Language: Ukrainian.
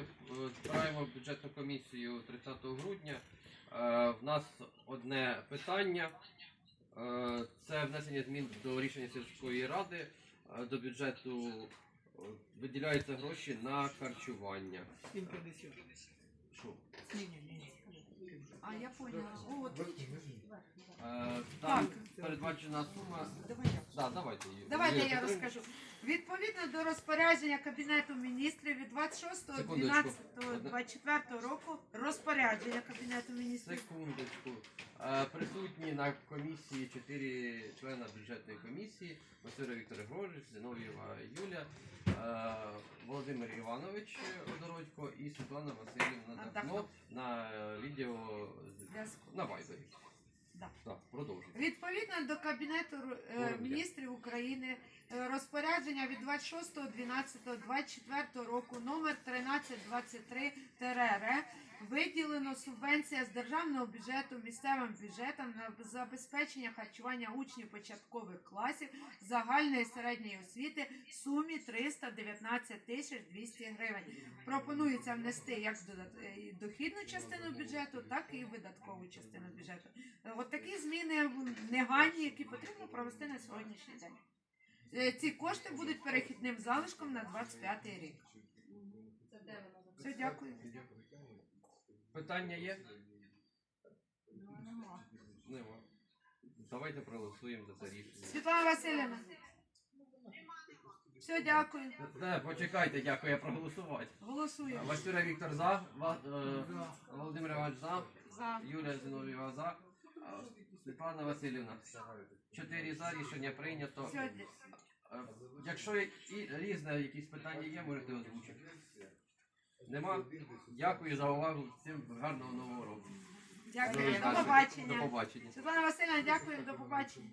е, збираємо бюджетну комісію 30 грудня. Е, В нас одне питання. Е, Це внесення змін до рішення сільської ради. Е, До бюджету виділяються гроші на харчування. 750. Що? А я поняла. От. Там передбачена сума. Да, давайте її. Давайте Юлія я Петрівна. розкажу. Відповідно до розпорядження Кабінету міністрів від 26.12.24 року розпорядження Кабінету міністрів. Секундочку. Е, Присутні на комісії чотири члена бюджетної комісії. Василя Віктор Григорович, Зинов'єва Юля, е, Володимир Іванович Одородько і Світлана Васильівна Дахно. на відео Зв'язку. на Вайбері. Так, продовжуйте. Відповідно до Кабінету е, міністрів України е, розпорядження від 26.12.24 року номер 1323 р виділено субвенція з державного бюджету місцевим бюджетам на забезпечення харчування учнів початкових класів загальної середньої освіти в сумі 319 тисяч 200 гривень. Пропонується внести як е, дохідну частину бюджету, так і видаткову частину бюджету. Е, От такі зміни негайні, які потрібно провести на сьогоднішній день. Е, Ці кошти будуть перехідним залишком на 25 рік. Все, дякую. Питання є? Нема. Давайте проголосуємо за це рішення. Світлана Васильівна. Все, дякую. Не, почекайте, дякую, я проголосувати. Голосуємо. Васюра Віктор за, Ва- е, Володимир Іванович за, За. Юлія Зинов'єва за, Світлана Васильівна. Чотири за, рішення прийнято. Е, Якщо і різне якісь питання є, можете озвучити. Нема? Дякую за увагу. Всім гарного нового року. дякую. До До побачення. побачення. Світлана Васильівна, дякую, до побачення.